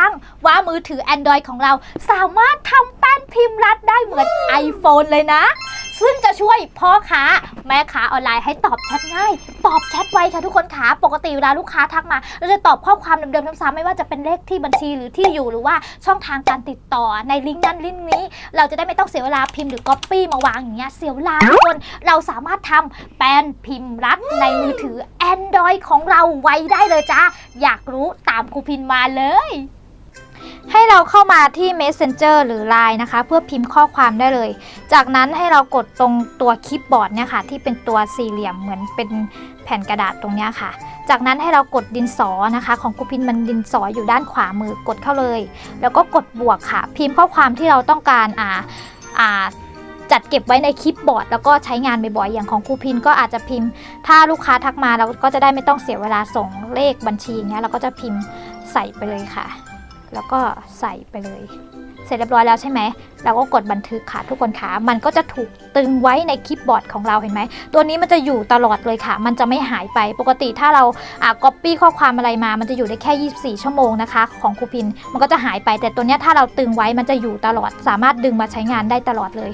ยัง ว่ามือถือ Android ของเราสามารถทำแป้นพิมพ์รัดได้เหมือน iPhone เลยนะ ซึ่งจะช่วยพ่อค้าแม่ค้าออนไลน์ให้ตอบแชทง่าย ตอบแชทไวค่ะทุกคนขาปกติเวลาลูกค้าทักมา เราจะตอบข้อความเดิมๆซ้ำๆไม่ว่าจะเป็นเลขที่บัญชีหรือที่อยู่หรือว่าช่องทางการติดต่อในลิงก์นั้นลิงก์นี้ เราจะได้ไม่ต้องเสียเวลาพิมพ์หรือก๊อปปี้มาวางอย่างเงี้ยเสียเวลาทุกคนเราสามารถทำแป้นพิมพ์รัดในมือถือ Android ของเราไว้ได้เลยจ้าอยากรู้ตามครูพินมาเลย ให้เราเข้ามาที่ Messenger หรือ Line นะคะ เพื่อพิมพ์ข้อความได้เลย จากนั้นให้เรากดตรงตัวคีย์บอร์ดเนี่ยค่ะที่เป็นตัวสี่เหลี่ยมเหมือนเป็นแผ่นกระดาษตรงนี้ค่ะ จากนั้นให้เรากดดินสอนะคะ ของครูพินมันดินสออยู่ด้านขวามือกดเข้าเลย แล้วก็กดบวกค่ะ พิมพ์ข้อความที่เราต้องการอ่าอ่าจัดเก็บไว้ในคลิปบอร์ดแล้วก็ใช้งานบ่อยๆอย่างของครูพินก็อาจจะพิมพ์ ถ้าลูกค้าทักมาเราก็จะได้ไม่ต้องเสียเวลาส่งเลขบัญชีอย่างเงี้ยเราก็จะพิมพ์ใส่ไปเลยค่ะ แล้วก็ใส่ไปเลย เสร็จเรียบร้อยแล้วใช่ไหม เราก็กดบันทึกค่ะทุกคนคะมันก็จะถูกตึงไว้ในคลิปบอร์ดของเราเห็นไหม ตัวนี้มันจะอยู่ตลอดเลยค่ะ มันจะไม่หายไป ปกติถ้าเราอ่าก๊อปปี้ข้อความอะไรมา มันจะอยู่ได้แค่ 24 ชั่วโมงนะคะ ของครูพิน มันก็จะหายไป แต่ตัวนี้ถ้าเราตึงไว้ มันจะอยู่ตลอด สามารถดึงมาใช้งานได้ตลอดเลย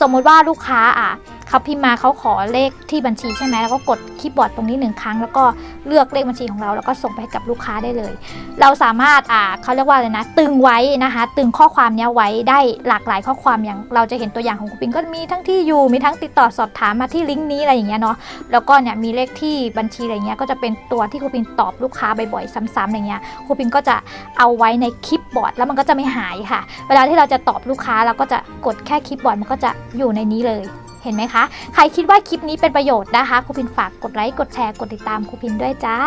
สมมุติว่าลูกค้าอะ เขาพิมพ์มาเขาขอเลขที่บัญชีใช่ไหมแล้วก็กดคีย์บอร์ดตรงนี้หนึ่งครั้ง แล้วก็เลือกเลขบัญชีของเรา แล้วก็ส่งไปให้กับลูกค้าได้เลย เราสามารถอ่าเขาเรียกว่าอะไรนะ ตึงไว้นะคะ ตึงข้อความนี้ไว้ได้หลากหลายข้อความอย่างเราจะเห็นตัวอย่างของคุณปิงก็มีทั้งที่อยู่มีทั้งติดต่อสอบถามมาที่ลิงก์นี้อะไรอย่างเงี้ยเนาะแล้วก็เนี่ยมีเลขที่บัญชีอะไรเงี้ยก็จะเป็นตัวที่ครูปิงตอบลูกค้าบ่อยๆซ้ำๆอะไรเงี้ยครูปิงก็จะเอาไว้ในคลิปบอร์ดแล้วมันก็จะไม่หายค่ะ เวลาที่เราจะตอบลูกค้าเราก็จะกดแค่คลิปบอร์ดมันก็จะอยู่ในนี้เลย เห็นไหมคะ ใครคิดว่าคลิปนี้เป็นประโยชน์นะคะครูพินฝากกดไลค์กดแชร์กดติดตามครูพินด้วยจ้า